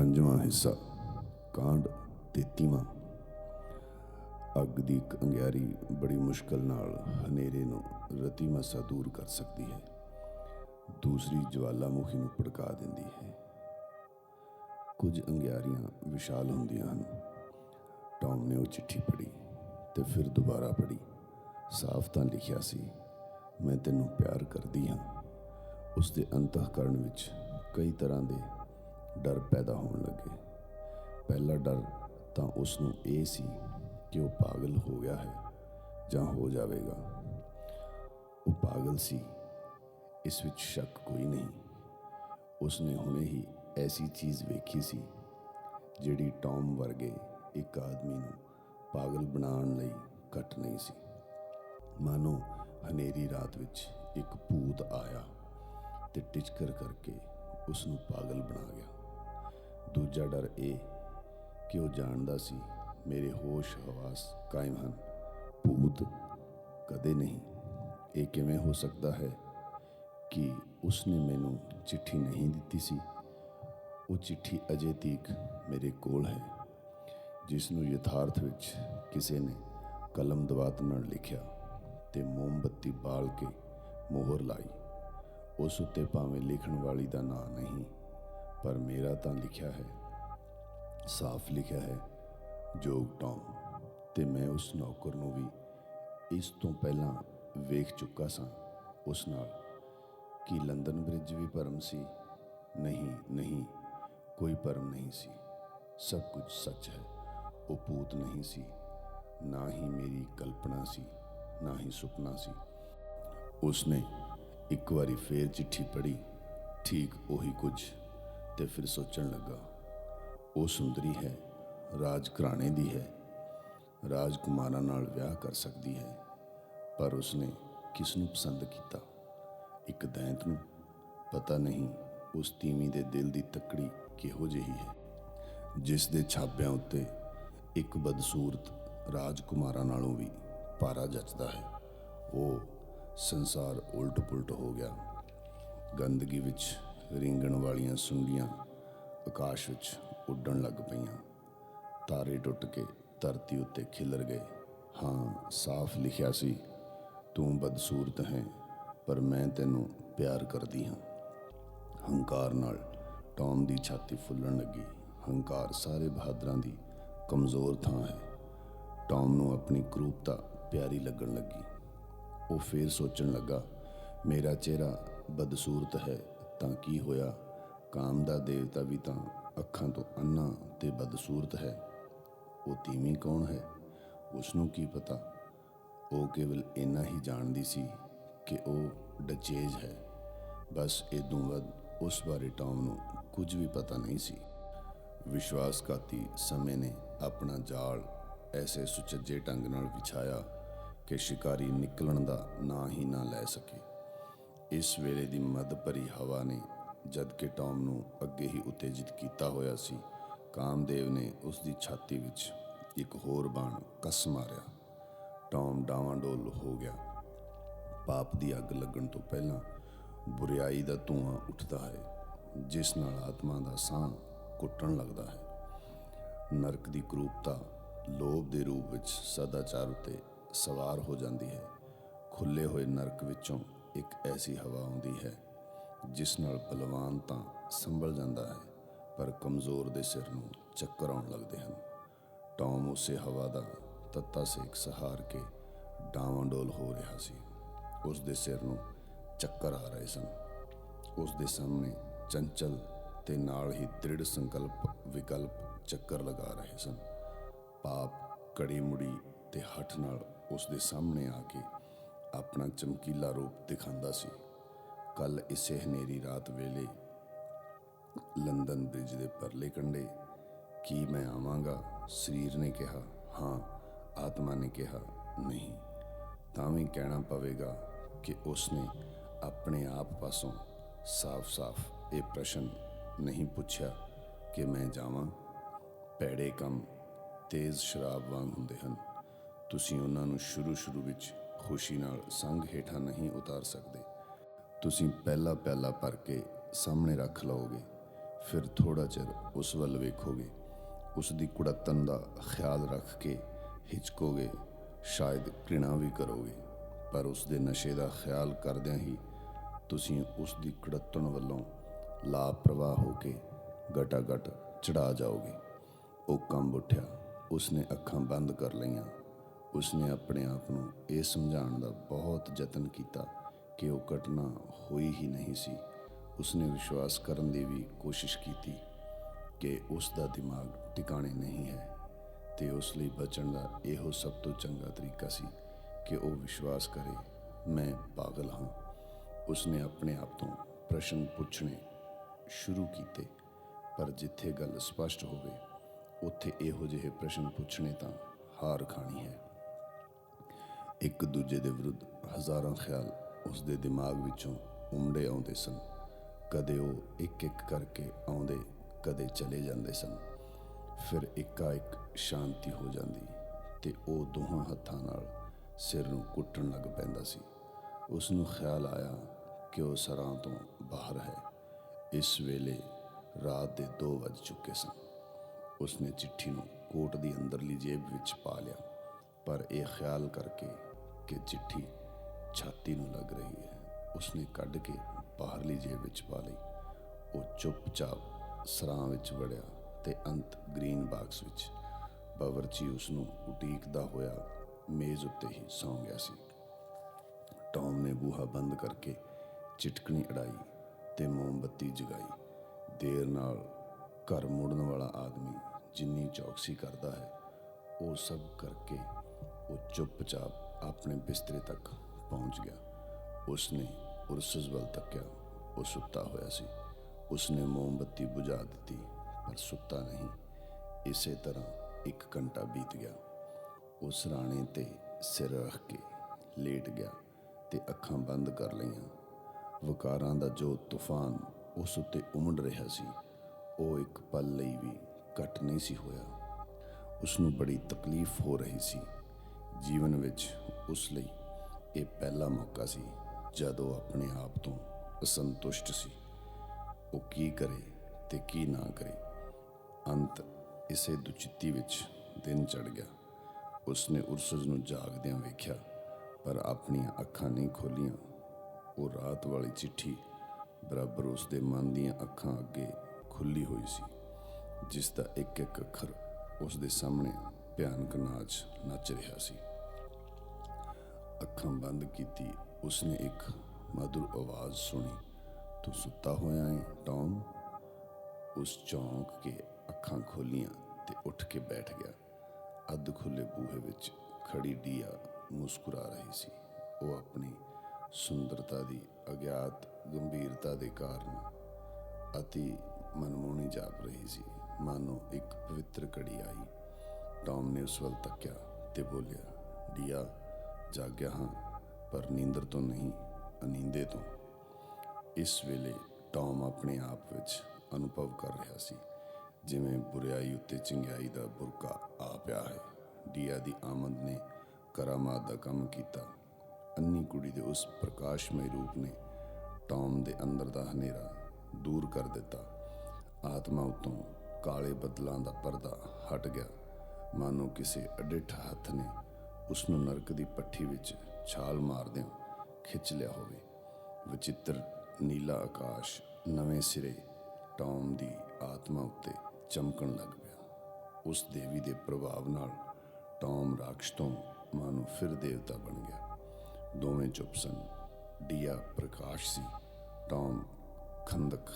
ਪੰਜਵਾਂ ਹਿੱਸਾ, ਕਾਂਡ 33ਵਾਂ ਅੱਗ ਦੀ ਇੱਕ ਅੰਗਿਆਰੀ ਬੜੀ ਮੁਸ਼ਕਲ ਨਾਲ ਹਨੇਰੇ ਨੂੰ ਰਤੀ ਮਸਾ ਦੂਰ ਕਰ ਸਕਦੀ ਹੈ। ਦੂਸਰੀ ਜਵਾਲਾਮੁਖੀ ਨੂੰ ਭੜਕਾ ਦਿੰਦੀ ਹੈ। ਕੁਝ ਅੰਗਿਆਰੀਆਂ ਵਿਸ਼ਾਲ ਹੁੰਦੀਆਂ ਹਨ। ਟੌਮ ਨੇ ਉਹ ਚਿੱਠੀ ਪੜ੍ਹੀ ਤੇ ਫਿਰ ਦੁਬਾਰਾ ਪੜ੍ਹੀ। ਸਾਫ਼ ਤਾਂ ਲਿਖਿਆ ਸੀ, ਮੈਂ ਤੈਨੂੰ ਪਿਆਰ ਕਰਦੀ ਹਾਂ। ਉਸ ਦੇ ਅੰਤःਕਰਨ ਵਿੱਚ ਕਈ ਤਰ੍ਹਾਂ ਦੇ ਡਰ ਪੈਦਾ ਹੋਣ ਲੱਗੇ। ਪਹਿਲਾ ਡਰ ਤਾਂ ਉਸ ਨੂੰ ਇਹ ਸੀ ਕਿ ਉਹ ਪਾਗਲ ਹੋ ਗਿਆ ਹੈ ਜਾਂ ਹੋ ਜਾਵੇਗਾ। ਉਹ ਪਾਗਲ ਸੀ, ਇਸ ਵਿੱਚ ਸ਼ੱਕ ਕੋਈ ਨਹੀਂ। ਉਸ ਨੇ ਹੁਣੇ ਹੀ ਐਸੀ ਚੀਜ਼ ਵੇਖੀ ਸੀ, ਜਿਹੜੀ ਟੌਮ ਵਰਗੇ ਇੱਕ ਆਦਮੀ ਨੂੰ ਪਾਗਲ ਬਣਾਉਣ ਲਈ ਘੱਟ ਨਹੀਂ ਸੀ। ਮਾਨੋ, ਹਨੇਰੀ ਰਾਤ ਵਿੱਚ ਇੱਕ ਭੂਤ ਆਇਆ ਤੇ ਟਿਚਕਰ ਕਰਕੇ ਉਸ ਨੂੰ ਪਾਗਲ ਬਣਾ ਗਿਆ। ਦੂਜਾ ਡਰ ਇਹ ਕਿ ਉਹ ਜਾਣਦਾ ਸੀ ਮੇਰੇ ਹੋਸ਼ ਹਵਾਸ ਕਾਇਮ ਹਨ। ਭੂਤ ਕਦੇ ਨਹੀਂ। ਇਹ ਕਿਵੇਂ ਹੋ ਸਕਦਾ ਹੈ ਕਿ ਉਸਨੇ ਮੈਨੂੰ ਚਿੱਠੀ ਨਹੀਂ ਦਿੱਤੀ ਸੀ? ਉਹ ਚਿੱਠੀ ਅਜੇ ਤੀਕ ਮੇਰੇ ਕੋਲ ਹੈ, ਜਿਸ ਨੂੰ ਯਥਾਰਥ ਵਿੱਚ ਕਿਸੇ ਨੇ ਕਲਮ ਦਵਾਤ ਨਾਲ ਲਿਖਿਆ ਤੇ ਮੋਮਬੱਤੀ ਬਾਲ ਕੇ ਮੋਹਰ ਲਾਈ। ਉਸ ਉੱਤੇ ਭਾਵੇਂ ਲਿਖਣ ਵਾਲੀ ਦਾ ਨਾਂ ਨਹੀਂ ਪਰ ਮੇਰਾ ਤਾਂ ਲਿਖਿਆ ਹੈ, ਸਾਫ਼ ਲਿਖਿਆ ਹੈ, ਜੋਗ ਟੌਮ। ਤੇ ਮੈਂ ਉਸ ਨੌਕਰ ਨੂੰ ਵੀ ਇਸ ਤੋਂ ਪਹਿਲਾਂ ਵੇਖ ਚੁੱਕਾ ਸਾਂ, ਉਸ ਨਾਲ, ਕਿ ਲੰਡਨ ਬ੍ਰਿਜ ਵੀ ਭਰਮ ਸੀ। ਨਹੀਂ ਨਹੀਂ, ਕੋਈ ਭਰਮ ਨਹੀਂ ਸੀ। ਸਭ ਕੁਝ ਸੱਚ ਹੈ, ਉਹ ਭੂਤ ਨਹੀਂ ਸੀ। ਨਾ ਹੀ ਮੇਰੀ ਕਲਪਨਾ ਸੀ, ਨਾ ਹੀ ਸੁਪਨਾ ਸੀ। ਉਸਨੇ ਇੱਕ ਵਾਰੀ ਫੇਰ ਚਿੱਠੀ ਪੜ੍ਹੀ, ਠੀਕ ਉਹੀ ਕੁਝ। ਤੇ ਫਿਰ ਸੋਚਣ ਲੱਗਾ, ਉਹ ਸੁੰਦਰੀ ਹੈ, ਰਾਜ ਘਰਾਣੇ ਦੀ ਹੈ, ਰਾਜਕੁਮਾਰਾਂ ਨਾਲ ਵਿਆਹ ਕਰ ਸਕਦੀ ਹੈ, ਪਰ ਉਸਨੇ ਕਿਸ ਨੂੰ ਪਸੰਦ ਕੀਤਾ? ਇੱਕ ਦੈਂਤ ਨੂੰ? ਪਤਾ ਨਹੀਂ, ਉਸ ਤੀਵੀਂ ਦੇ ਦਿਲ ਦੀ ਤੱਕੜੀ ਕਿਹੋ ਜਿਹੀ ਹੈ, ਜਿਸ ਦੇ ਛਾਪਿਆਂ ਉੱਤੇ ਇੱਕ ਬਦਸੂਰਤ ਰਾਜਕੁਮਾਰਾਂ ਨਾਲੋਂ ਵੀ ਪਾਰਾ ਜੱਚਦਾ ਹੈ। ਉਹ ਸੰਸਾਰ ਉਲਟ-ਪੁਲਟ ਹੋ ਗਿਆ। ਗੰਦਗੀ ਵਿੱਚ ਰਿੰਗਣ ਵਾਲੀਆਂ ਸੁੰਡੀਆਂ ਆਕਾਸ਼ ਵਿੱਚ ਉੱਡਣ ਲੱਗ ਪਈਆਂ। ਤਾਰੇ ਟੁੱਟ ਕੇ ਧਰਤੀ ਉੱਤੇ ਖਿਲਰ ਗਏ। ਹਾਂ, ਸਾਫ਼ ਲਿਖਿਆ ਸੀ, ਤੂੰ ਬਦਸੂਰਤ ਹੈ, ਪਰ ਮੈਂ ਤੈਨੂੰ ਪਿਆਰ ਕਰਦੀ ਹਾਂ। ਹੰਕਾਰ ਨਾਲ ਟੌਮ ਦੀ ਛਾਤੀ ਫੁੱਲਣ ਲੱਗੀ। ਹੰਕਾਰ ਸਾਰੇ ਬਹਾਦਰਾਂ ਦੀ ਕਮਜ਼ੋਰ ਥਾਂ ਹੈ। ਟੌਮ ਨੂੰ ਆਪਣੀ ਕਰੂਪਤਾ ਪਿਆਰੀ ਲੱਗਣ ਲੱਗੀ। ਉਹ ਫੇਰ ਸੋਚਣ ਲੱਗਾ, ਮੇਰਾ ਚਿਹਰਾ ਬਦਸੂਰਤ ਹੈ ਤਾਂ ਕੀ ਹੋਇਆ? ਕਾਮ ਦਾ ਦੇਵਤਾ ਵੀ ਤਾਂ ਅੱਖਾਂ ਤੋਂ ਅੰਨਾ ਤੇ ਬਦਸੂਰਤ ਹੈ। ਉਹ ਤੀਵੀਂ ਕੌਣ ਹੈ? ਉਸ ਨੂੰ ਕੀ ਪਤਾ? ਉਹ ਕੇਵਲ ਇੰਨਾ ਹੀ ਜਾਣਦੀ ਸੀ ਕਿ ਉਹ ਡਚੇਜ ਹੈ। ਬਸ ਇਦੋਂ ਵੱਧ ਉਸ ਬਾਰੇ ਟੌਮ ਨੂੰ ਕੁਝ ਵੀ ਪਤਾ ਨਹੀਂ ਸੀ। ਵਿਸ਼ਵਾਸਘਾਤੀ ਸਮੇਂ ਨੇ ਆਪਣਾ ਜਾਲ ਐਸੇ ਸੁਚੱਜੇ ਢੰਗ ਨਾਲ ਵਿਛਾਇਆ ਕਿ ਸ਼ਿਕਾਰੀ ਨਿਕਲਣ ਦਾ ਨਾਂ ਹੀ ਨਾ ਲੈ ਸਕੇ। ਇਸ ਵੇਲੇ ਦੀ ਮਦ ਭਰੀ ਹਵਾ ਨੇ ਜਦ ਕਿ ਟੌਮ ਨੂੰ ਅੱਗੇ ਹੀ ਉਤੇਜਿਤ ਕੀਤਾ ਹੋਇਆ ਸੀ, ਕਾਮਦੇਵ ਨੇ ਉਸ ਦੀ ਛਾਤੀ ਵਿੱਚ ਇੱਕ ਹੋਰ ਬਾਣ ਕੱਸ ਮਾਰਿਆ। ਟੌਮ ਡਾਵਾਂਡੋਲ ਹੋ ਗਿਆ। ਪਾਪ ਦੀ ਅੱਗ ਲੱਗਣ ਤੋਂ ਪਹਿਲਾਂ ਬੁਰੀਾਈ ਦਾ ਧੂਆਂ ਉੱਠਦਾ ਹੈ, ਜਿਸ ਨਾਲ ਆਤਮਾ ਦਾ ਸਾਹ ਕੁੱਟਣ ਲੱਗਦਾ ਹੈ। ਨਰਕ ਦੀ ਕਰੂਪਤਾ ਲੋਭ ਦੇ ਰੂਪ ਵਿੱਚ ਸਦਾਚਾਰ ਉਤੇ ਸਵਾਰ ਹੋ ਜਾਂਦੀ ਹੈ। ਖੁੱਲੇ ਹੋਏ ਨਰਕ ਵਿੱਚੋਂ ਇੱਕ ਐਸੀ ਹਵਾ ਆਉਂਦੀ ਹੈ, ਜਿਸ ਨਾਲ ਬਲਵਾਨ ਤਾਂ ਸੰਭਲ ਜਾਂਦਾ ਹੈ, ਪਰ ਕਮਜ਼ੋਰ ਦੇ ਸਿਰ ਨੂੰ ਚੱਕਰ ਆਉਣ ਲੱਗਦੇ ਹਨ। ਟੌਮ ਉਸੇ ਹਵਾ ਦਾ ਤੱਤਾ ਸੇਕ ਸਹਾਰ ਕੇ ਡਾਵਾਂਡੋਲ ਹੋ ਰਿਹਾ ਸੀ। ਉਸ ਦੇ ਸਿਰ ਨੂੰ ਚੱਕਰ ਆ ਰਹੇ ਸਨ। ਉਸ ਦੇ ਸਾਹਮਣੇ ਚੰਚਲ ਤੇ ਨਾਲ ਹੀ ਦ੍ਰਿੜ ਸੰਕਲਪ ਵਿਕਲਪ ਚੱਕਰ ਲਗਾ ਰਹੇ ਸਨ। ਪਾਪ, ਕੜੀ ਮੁੜੀ ਤੇ ਹੱਠ ਨਾਲ ਉਸ ਦੇ ਸਾਹਮਣੇ ਆ ਕੇ ਆਪਣਾ ਚਮਕੀਲਾ ਰੂਪ ਦਿਖਾਉਂਦਾ ਸੀ। ਕੱਲ ਇਸੇ ਹਨੇਰੀ ਰਾਤ ਵੇਲੇ ਲੰਡਨ ਬ੍ਰਿਜ ਦੇ ਪਰਲੇ ਕੰਢੇ, ਕੀ ਮੈਂ ਆਵਾਂਗਾ? ਸਰੀਰ ਨੇ ਕਿਹਾ, ਹਾਂ। ਆਤਮਾ ਨੇ ਕਿਹਾ, ਨਹੀਂ। ਤਾਂ ਵੀ ਕਹਿਣਾ ਪਵੇਗਾ ਕਿ ਉਸ ਨੇ ਆਪਣੇ ਆਪ ਪਾਸੋਂ ਸਾਫ਼-ਸਾਫ਼ ਇਹ ਪ੍ਰਸ਼ਨ ਨਹੀਂ ਪੁੱਛਿਆ ਕਿ ਮੈਂ ਜਾਵਾਂ? ਪੈੜੇ ਕੰਮ ਤੇਜ਼ ਸ਼ਰਾਬ ਵਾਂਗ ਹੁੰਦੇ ਹਨ। ਤੁਸੀਂ ਉਹਨਾਂ ਨੂੰ ਸ਼ੁਰੂ-ਸ਼ੁਰੂ ਵਿੱਚ ਖੁਸ਼ੀ ਨਾਲ ਸੰਗ ਹੇਠਾਂ ਨਹੀਂ ਉਤਾਰ ਸਕਦੇ। ਤੁਸੀਂ ਪਹਿਲਾ ਪਹਿਲਾ ਭਰ ਕੇ ਸਾਹਮਣੇ ਰੱਖ ਲਓਗੇ, ਫਿਰ ਥੋੜਾ ਚਿਰ ਉਸ ਵੱਲ ਵੇਖੋਗੇ। ਉਸ ਦੀ ਕੁੜੱਤਨ ਦਾ ਖਿਆਲ ਰੱਖ ਕੇ ਹਿਚਕੋਗੇ, ਸ਼ਾਇਦ ਘ੍ਰਿਣਾ ਵੀ ਕਰੋਗੇ, ਪਰ ਉਸ ਦੇ ਨਸ਼ੇ ਦਾ ਖਿਆਲ ਕਰਦਿਆਂ ਹੀ ਤੁਸੀਂ ਉਸ ਦੀ ਕੁੜੱਤਨ ਵੱਲੋਂ ਲਾਪਰਵਾਹ ਹੋ ਕੇ ਗਟਾ ਗਟ ਚੜਾ ਜਾਓਗੇ। ਉਹ ਕੰਬ ਉੱਠਿਆ, ਉਸਨੇ ਅੱਖਾਂ ਬੰਦ ਕਰ ਲਈਆਂ। ਉਸਨੇ ਆਪਣੇ ਆਪ ਨੂੰ ਇਹ ਸਮਝਾਉਣ ਦਾ ਬਹੁਤ ਯਤਨ ਕੀਤਾ ਕਿ ਉਹ ਘਟਨਾ ਹੋਈ ਹੀ ਨਹੀਂ ਸੀ। ਉਸਨੇ ਵਿਸ਼ਵਾਸ ਕਰਨ ਦੀ ਵੀ ਕੋਸ਼ਿਸ਼ ਕੀਤੀ ਕਿ ਉਸ ਦਾ ਦਿਮਾਗ ਟਿਕਾਣੇ ਨਹੀਂ ਹੈ ਤੇ ਉਸ ਲਈ ਬਚਣ ਦਾ ਇਹੋ ਸਭ ਤੋਂ ਚੰਗਾ ਤਰੀਕਾ ਸੀ ਕਿ ਉਹ ਵਿਸ਼ਵਾਸ ਕਰੇ, ਮੈਂ ਪਾਗਲ ਹਾਂ। ਉਸਨੇ ਆਪਣੇ ਆਪ ਤੋਂ ਪ੍ਰਸ਼ਨ ਪੁੱਛਣੇ ਸ਼ੁਰੂ ਕੀਤੇ, ਪਰ ਜਿੱਥੇ ਗੱਲ ਸਪਸ਼ਟ ਹੋਵੇ, ਉੱਥੇ ਇਹੋ ਜਿਹੇ ਪ੍ਰਸ਼ਨ ਪੁੱਛਣੇ ਤਾਂ ਹਾਰ ਖਾਣੀ ਹੈ। ਇੱਕ ਦੂਜੇ ਦੇ ਵਿਰੁੱਧ ਹਜ਼ਾਰਾਂ ਖਿਆਲ ਉਸ ਦੇ ਦਿਮਾਗ ਵਿੱਚੋਂ ਉਮੜੇ ਆਉਂਦੇ ਸਨ। ਕਦੇ ਉਹ ਇੱਕ ਇੱਕ ਕਰਕੇ ਆਉਂਦੇ, ਕਦੇ ਚਲੇ ਜਾਂਦੇ ਸਨ। ਫਿਰ ਇੱਕਾ ਇੱਕ ਸ਼ਾਂਤੀ ਹੋ ਜਾਂਦੀ ਤੇ ਉਹ ਦੋਹਾਂ ਹੱਥਾਂ ਨਾਲ ਸਿਰ ਨੂੰ ਕੁੱਟਣ ਲੱਗ ਪੈਂਦਾ ਸੀ। ਉਸ ਨੂੰ ਖਿਆਲ ਆਇਆ ਕਿ ਉਹ ਸਰਾਂ ਤੋਂ ਬਾਹਰ ਹੈ। ਇਸ ਵੇਲੇ ਰਾਤ ਦੇ 2 ਵੱਜ ਚੁੱਕੇ ਸਨ। ਉਸਨੇ ਚਿੱਠੀ ਨੂੰ ਕੋਟ ਦੀ ਅੰਦਰਲੀ ਜੇਬ ਵਿੱਚ ਪਾ ਲਿਆ। ਪਰ ਇਹ ਖਿਆਲ ਕਰਕੇ ਕਿ ਚਿੱਠੀ ਛਾਤੀ ਨੂੰ ਲੱਗ ਰਹੀ ਹੈ। ਉਸਨੇ ਕੱਢ ਕੇ ਬਾਹਰਲੀ ਜੇਬ ਵਿੱਚ ਪਾ ਲਈ। ਉਹ ਚੁੱਪਚਾਪ ਸਰਾਂ ਵਿੱਚ ਵੜਿਆ ਤੇ ਅੰਤ ਗ੍ਰੀਨ ਬਾਕਸ ਵਿੱਚ। ਬਾਵਰਚੀ ਉਸ ਨੂੰ ਉਡੀਕਦਾ ਹੋਇਆ ਮੇਜ਼ ਉੱਤੇ ਹੀ ਸੌਂ ਗਿਆ ਸੀ। ਟੌਮ ਨੇ ਬੂਹਾ ਬੰਦ ਕਰਕੇ ਚਿਟਕਣੀ ਅੜਾਈ ਤੇ ਮੋਮਬੱਤੀ ਜਗਾਈ। ਦੇਰ ਨਾਲ ਘਰ ਮੁੜਨ ਵਾਲਾ ਆਦਮੀ ਜਿੰਨੀ ਚੌਕਸੀ ਕਰਦਾ ਹੈ, ਉਹ ਸਭ ਕਰਕੇ ਉਹ ਚੁੱਪਚਾਪ ਆਪਣੇ ਬਿਸਤਰੇ ਤੱਕ ਪਹੁੰਚ ਗਿਆ। ਉਸਨੇ ਉਰਸਸ ਵੱਲ ਤੱਕਿਆ। ਉਹ ਸੁੱਤਾ ਹੋਇਆ ਸੀ। ਉਸਨੇ ਮੋਮਬੱਤੀ ਬੁਝਾ ਦਿੱਤੀ, ਪਰ ਸੁੱਤਾ ਨਹੀਂ। ਇਸੇ ਤਰ੍ਹਾਂ ਇੱਕ ਘੰਟਾ ਬੀਤ ਗਿਆ। ਉਸ ਰਾਣੇ ਤੇ ਸਿਰ ਰੱਖ ਕੇ ਲੇਟ ਗਿਆ ਤੇ ਅੱਖਾਂ ਬੰਦ ਕਰ ਲਈਆਂ। ਵਕਾਰਾਂ ਦਾ ਜੋ ਤੂਫਾਨ ਉਸ ਉੱਤੇ ਉਮੜ ਰਿਹਾ ਸੀ, ਉਹ ਇੱਕ ਪਲ ਲਈ ਵੀ ਘਟ ਨਹੀਂ ਸੀ ਹੋਇਆ। ਉਸ ਨੂੰ ਬੜੀ ਤਕਲੀਫ ਹੋ ਰਹੀ ਸੀ। ਜੀਵਨ ਵਿੱਚ ਉਸ ਲਈ ਇਹ ਪਹਿਲਾ ਮੌਕਾ ਸੀ ਜਦ ਉਹ ਆਪਣੇ ਆਪ ਤੋਂ ਅਸੰਤੁਸ਼ਟ ਸੀ। ਉਹ ਕੀ ਕਰੇ ਤੇ ਕੀ ਨਾ ਕਰੇ। ਅੰਤ ਇਸੇ ਦੁਚਿੱਤੀ ਵਿੱਚ ਦਿਨ ਚੜ ਗਿਆ। ਉਸਨੇ ਉਰਸਜ ਨੂੰ ਜਾਗਦਿਆਂ ਵੇਖਿਆ, ਪਰ ਆਪਣੀਆਂ ਅੱਖਾਂ ਨਹੀਂ ਖੋਲੀਆਂ। ਉਹ ਰਾਤ ਵਾਲੀ ਚਿੱਠੀ ਬਰਾਬਰ ਉਸਦੇ ਮਨ ਦੀਆਂ ਅੱਖਾਂ ਅੱਗੇ ਖੁੱਲੀ ਹੋਈ ਸੀ, ਜਿਸ ਦਾ ਇੱਕ ਇੱਕ ਅੱਖਰ ਉਸਦੇ ਸਾਹਮਣੇ ਭਿਆਨਕ ਨਾਚ ਨੱਚ ਰਿਹਾ ਸੀ। ਅੱਖਾਂ ਬੰਦ ਕੀਤੀ। ਉਸਨੇ ਇੱਕ ਮధుਰ ਆਵਾਜ਼ ਸੁਣੀ। ਤੂੰ ਸੁੱਤਾ ਹੋਇਆ ਹੈ ਟੌਮ? ਉਸ ਚੌਂਕ ਕੇ ਅੱਖਾਂ ਖੋਲੀਆਂ ਤੇ ਉੱਠ ਕੇ ਬੈਠ ਗਿਆ। ਅੱਧ ਖੁੱਲੇ ਬੂਹੇ ਵਿੱਚ ਖੜੀ ਡੀਆ ਮੁਸਕਰਾ ਰਹੀ ਸੀ। ਉਹ ਆਪਣੀ ਸੁੰਦਰਤਾ ਦੀ ਅਗਿਆਤ ਗੰਭੀਰਤਾ ਦੇ ਕਾਰਨ ਅਤੀ ਮਨਮੋਹਣੀ ਜਾਪ ਰਹੀ ਸੀ। ਮਾਨੋ, ਇੱਕ ਪਵਿੱਤਰ ਘੜੀ ਆਈ। ਟੌਮ ਨੇ ਉਸ ਵੱਲ ਤੱਕਿਆ ਤੇ ਬੋਲਿਆ, ਡੀਆ ਜਾਗਿਆ ਹਾਂ, ਪਰ ਨੀਂਦਰ ਤੋਂ ਨਹੀਂ, ਅਨੀਂਦੇ ਤੋਂ। ਇਸ ਵੇਲੇ ਟੌਮ ਆਪਣੇ ਆਪ ਵਿੱਚ ਅਨੁਭਵ ਕਰ ਰਿਹਾ ਸੀ, ਜਿਵੇਂ ਬੁਰੀਾਈ ਉੱਤੇ ਚੰਗਿਆਈ ਦਾ ਬੁਰਕਾ ਆ ਪਿਆ ਹੈ। ਡੀਆ ਦੀ ਆਮਦ ਨੇ ਕਰਾਮਾਤ ਦਾ ਕੰਮ ਕੀਤਾ। ਅੰਨੀ ਕੁੜੀ ਦੇ ਉਸ ਪ੍ਰਕਾਸ਼ਮਈ ਰੂਪ ਨੇ ਟੌਮ ਦੇ ਅੰਦਰ ਦਾ ਹਨੇਰਾ ਦੂਰ ਕਰ ਦਿੱਤਾ। ਆਤਮਾ ਉਤੋਂ ਕਾਲੇ ਬੱਦਲਾਂ ਦਾ ਪਰਦਾ ਹਟ ਗਿਆ। ਮਾਨੋ ਕਿਸੇ ਅਡਿੱਠ ਹੱਥ ਨੇ ਉਸ ਨੂੰ ਨਰਕ ਦੀ ਪੱਠੀ ਵਿੱਚ ਛਾਲ ਮਾਰਦਿਆਂ ਖਿੱਚ ਲਿਆ ਹੋਵੇ। ਵਿਚਿੱਤਰ ਨੀਲਾ ਆਕਾਸ਼ ਨਵੇਂ ਸਿਰੇ ਟੌਮ ਦੀ ਆਤਮਾ ਉੱਤੇ ਚਮਕਣ ਲੱਗ ਪਿਆ। ਉਸ ਦੇਵੀ ਦੇ ਪ੍ਰਭਾਵ ਨਾਲ ਟੌਮ ਰਾਖਸ਼ ਤੋਂ ਮਾਨੋ ਫਿਰ ਦੇਵਤਾ ਬਣ ਗਿਆ। ਦੋਵੇਂ ਚੁੱਪ ਸਨ। ਡੀਆ ਪ੍ਰਕਾਸ਼ ਸੀ। ਟੌਮ ਖੰਦਕ